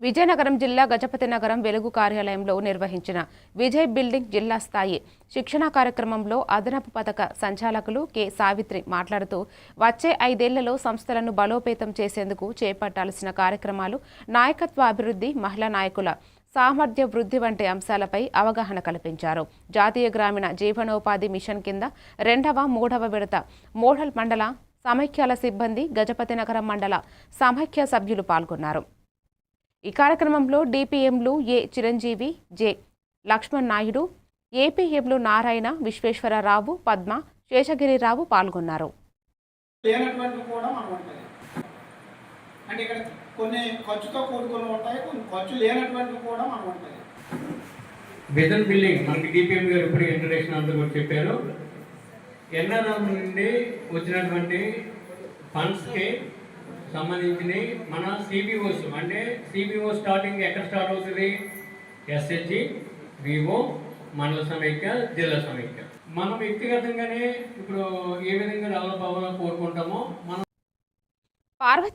విజయనగరం జిల్లా గజపతి నగరం వెలుగు కార్యాలయంలో నిర్వహించిన విజయ్ బిల్డింగ్ జిల్లా స్థాయి శిక్షణా కార్యక్రమంలో అదనపు పథక సంచాలకులు కె. సావిత్రి మాట్లాడుతూ వచ్చే ఐదేళ్ళలో సంస్థలను బలోపేతం చేసేందుకు చేపట్టాల్సిన కార్యక్రమాలు నాయకత్వ అభివృద్ధి మహిళా నాయకుల సామర్థ్య వృద్ధి వంటి అంశాలపై అవగాహన కల్పించారు. జాతీయ గ్రామీణ జీవనోపాధి మిషన్ కింద రెండవ మూడవ విడత మోడల్ మండల సమైక్యాల సిబ్బంది గజపతి నగరం మండల సమైక్య సభ్యులు పాల్గొన్నారు. ఈ కార్యక్రమంలో డిపిఎంలు ఏ చిరంజీవి జె లక్ష్మణ్ నాయుడు ఏపీఎంలు నారాయణ విశ్వేశ్వరరావు పద్మ శేషగిరిరావు పాల్గొన్నారు. లేనటువంటివి కూడా మనకు ఉంటాయి. అంటే ఇక్కడ కొన్ని ఖర్చుతో కూడుకుని ఉంటాయి కొన్ని ఖర్చు లేనటువంటివి కూడా మనకు ఉంటాయి. విజన్ బిల్డింగ్ మనకి డిపిఎం గారు ఇప్పుడు ఇంట్రడక్షన్ అంతా కూడా చెప్పారు. ఎన్ఆర్ఎం నుండి వచ్చినటువంటి ఫండ్స్కి సంబంధించినవి మన సిబిఓస్ అంటే సిబిఓ స్టార్టింగ్ ఎక్కడ స్టార్ట్ అవుతుంది? ఎస్హెచ్జి వివో మండల సమైక్య జిల్లా సమైక్య. మనం వ్యక్తిగతంగానే ఇప్పుడు ఏ విధంగా డెవలప్ అవ్వాలని కోరుకుంటామో మనం పార్వతి